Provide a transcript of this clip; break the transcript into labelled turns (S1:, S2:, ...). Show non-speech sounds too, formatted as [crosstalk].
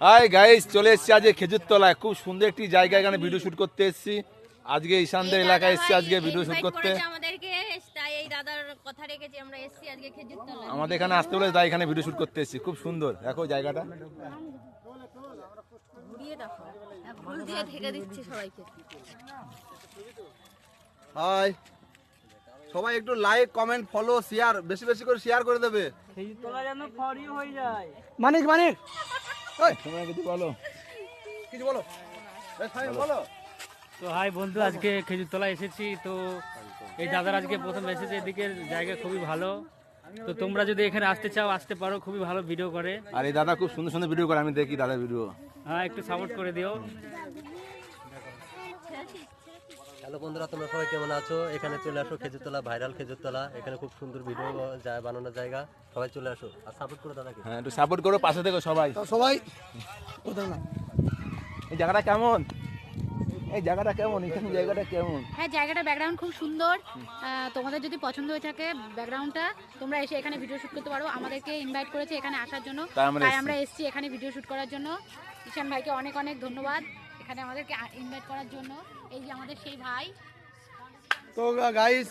S1: Hi guys চলে এসেছি আজকে খেজুর তলায় খুব সুন্দর একটি জায়গা এখানে ভিডিও শুট করতে এসেছি। আজকে ঈশানদের এলাকায় এসেছি আজকে ভিডিও শুট করতে।
S2: আমাদেরকে তাই এই দাদার কথা রেখেছি আমরা এসেছি আজকে খেজুর তলা
S1: আমাদের এখানে আসতে বলে তাই এখানে ভিডিও শুট করতে এসেছি। খুব সুন্দর দেখো জায়গাটা।
S3: হাই সবাই একটু লাইক কমেন্ট ফলো শেয়ার বেশি বেশি করে শেয়ার করে দেবে।
S4: মানিক মানিক।
S1: তোমরা কিছু বলো।
S3: কিছু বলো। বলো।
S5: তো হাই বন্ধু আজকে খেজুরতলা এসেছি। তো এই দাদার আজকে প্রথম এসেছে এদিকের জায়গা খুবই ভালো। তো তোমরা যদি এখানে আসতে চাও আসতে পারো খুবই ভালো ভিডিও করে।
S1: আর এই দাদা খুব সুন্দর সুন্দর ভিডিও করে আমি দেখি দাদা ভিডিও
S5: হ্যাঁ একটু সাপোর্ট করে দিও। [laughs]
S6: হ্যালো বন্ধুরা তোমরা সবাই কেমন আছো? এখানে চলে আসো খেজুরতলা ভাইরাল খেজুরতলা। এখানে খুব সুন্দর ভিডিও যায় বানানোর জায়গা। সবাই চলে আসো। আর সাপোর্ট করো দাদাকে।
S1: হ্যাঁ একটু সাপোর্ট করো পাশে থেকে সবাই।
S3: সবাই।
S1: এই জায়গাটা কেমন? এই জায়গাটা কেমন? এখানে জায়গাটা কেমন?
S7: হ্যাঁ জায়গাটা ব্যাকগ্রাউন্ড খুব সুন্দর। আহ, তোমাদের যদি পছন্দ হয়ে থাকে ব্যাকগ্রাউন্ডটা তোমরা এসে এখানে ভিডিও শুট করতে পারো। আমাদেরকে ইনভাইট করেছে এখানে আসার জন্য।
S1: তাই আমরা এসেছি।
S7: আমরা এসেছি এখানে ভিডিও শুট করার জন্য। ঈশান ভাইকে অনেক অনেক ধন্যবাদ। এখানে আমাদেরকে ইনভাইট করার জন্য। এই যে আমাদের সেই ভাই।
S3: তো গাইস